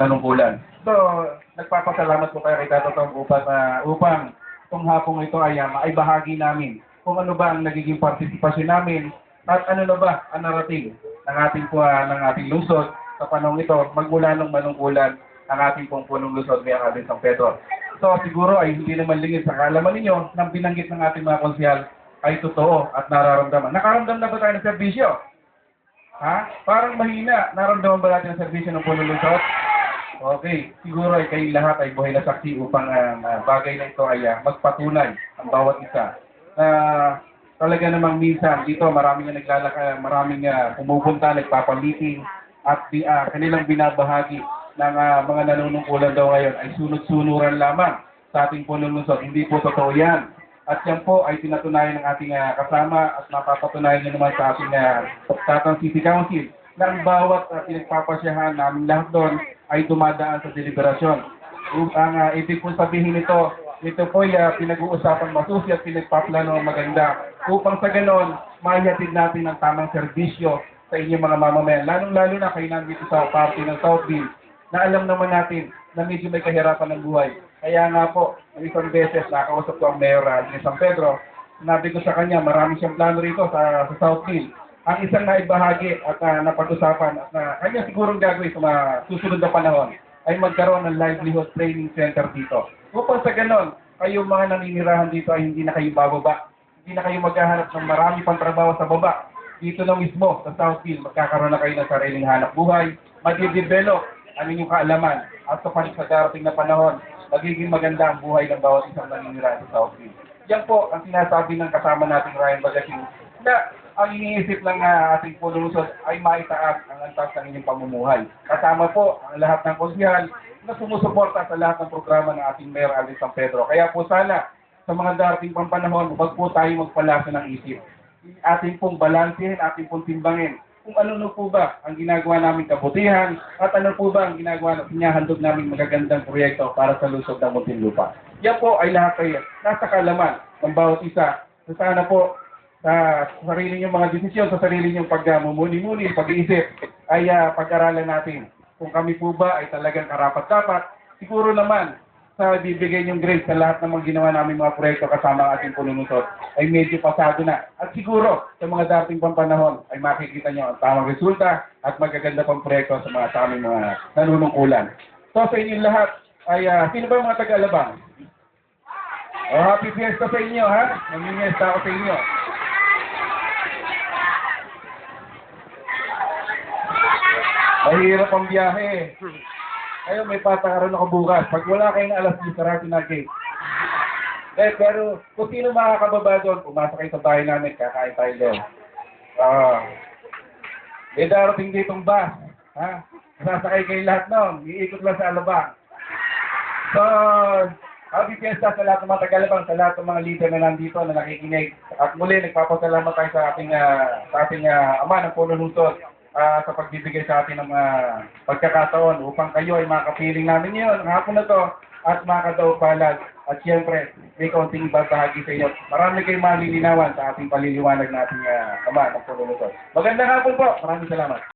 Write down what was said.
nanungkulan. So, nagpapasalamat po kayo kay Tato Tom upang, ah, upang itong hapong ito ay uh, maibahagi namin kung ano ba ang nagiging partisipasyon namin at ano na ba ang narating ng ating, po, ah, ng ating lungsod sa panahon ito magmula nung manungkulan ang ating pong punong lungsod may Alvin San Pedro. So siguro ay hindi naman lingid sa kaalaman ninyo nang binanggit ng ating mga konsyal ay totoo at nararamdaman. Nakaramdam na ba tayo ng serbisyo? Ha? Parang mahina. Naramdaman ba natin ang serbisyo ng punong lungsod? Okay, siguro ay kayong lahat ay buhay na saksi upang ang ah, bagay na ito ay ah, magpatunay ang bawat isa. Na talaga namang minsan dito maraming nga naglalaka, maraming uh, pumupunta, nagpapamiting at ah, kanilang binabahagi ng ah, mga nanunungkulan daw ngayon ay sunod-sunuran lamang sa ating punulungsod. Hindi po totoo yan. At yan po ay pinatunayan ng ating ah, kasama at mapapatunayan nyo naman sa ating uh, Tatang City Council na ang bawat uh, pinagpapasyahan namin lahat doon ay dumadaan sa deliberasyon. Ang uh, ibig po sabihin nito, ito po ay uh, pinag-uusapan masusi at pinagpaplano maganda upang sa ganon, maihatid natin ang tamang serbisyo sa inyong mga mamamayan. Lalong-lalo na kayo nandito sa party ng Southville na alam naman natin na medyo may kahirapan ng buhay. Kaya nga po, ang isang beses nakausap ko ang Mayor uh, ni San Pedro, sinabi ko sa kanya, marami siyang plano rito sa, sa Southville. Ang isang naibahagi at uh, napag-usapan at na kanya sigurong gagawin sa mga susunod na panahon ay magkaroon ng livelihood training center dito. Upang sa ganon, kayo mga naninirahan dito ay hindi na kayo bababa. Hindi na kayo maghahanap ng marami pang trabaho sa baba. Dito na mismo sa Southfield, magkakaroon na kayo ng sariling hanap buhay, madidevelop ang inyong kaalaman at sa panig sa darating na panahon, magiging maganda ang buhay ng bawat isang naninirahan sa Southfield. Yan po ang sinasabi ng kasama nating Ryan Bagasin na ang iniisip ng uh, ating pululusod ay maitaas ang antas ng inyong pamumuhay. Kasama po ang lahat ng konsyal na sumusuporta sa lahat ng programa ng ating Mayor Alvin San Pedro. Kaya po sana, sa mga darating pang panahon, huwag po tayo magpalasa ng isip. Ating pong balansehin, ating pong timbangin kung ano no po ba ang ginagawa namin kabutihan at ano po ba ang ginagawa na pinahandog namin magagandang proyekto para sa lusog ng Muntinlupa. Yan po ay lahat ay nasa kalaman ng bawat isa. So sana po sa sarili niyong mga desisyon, sa sarili niyong pagmumuni-muni, pag-iisip, ay uh, pag-aralan natin kung kami po ba ay talagang karapat-dapat. Siguro naman, sa bibigay niyong grade sa lahat ng mga ginawa namin mga proyekto kasama ang ating pununusot, ay medyo pasado na. At siguro, sa mga dating pang panahon, ay makikita niyo ang tamang resulta at magaganda pang proyekto sa mga sa aming mga nanunungkulan. So sa inyong lahat, ay uh, sino ba yung mga taga-alabang? Oh, happy fiesta sa inyo, ha? Mamimiesta ako sa inyo. Mahirap ang biyahe. Ayun, may patakaroon ako bukas. Pag wala kayong alas 10, sarado na gate. Eh, pero kung sino makakababa doon, pumasok kayo sa bahay namin, kakain tayo doon. Ah. may darating ditong bus. Ha? Sasakay kayo lahat noon. Iikot lang sa alabang. So, happy fiesta sa lahat ng mga tagalabang, sa lahat ng mga leader na nandito na nakikinig. At muli, nagpapasalamat tayo sa ating, uh, sa ating uh, ama ng puno lungsod uh, sa pagbibigay sa atin ng mga pagkakataon upang kayo ay makapiling namin yun. Ang hapon na to at makadaw palad. At siyempre, may kaunting ibabahagi sa inyo. Marami kayong malilinawan sa ating paliliwanag nating uh, ama ng puno lungsod. Magandang hapon po. Maraming salamat.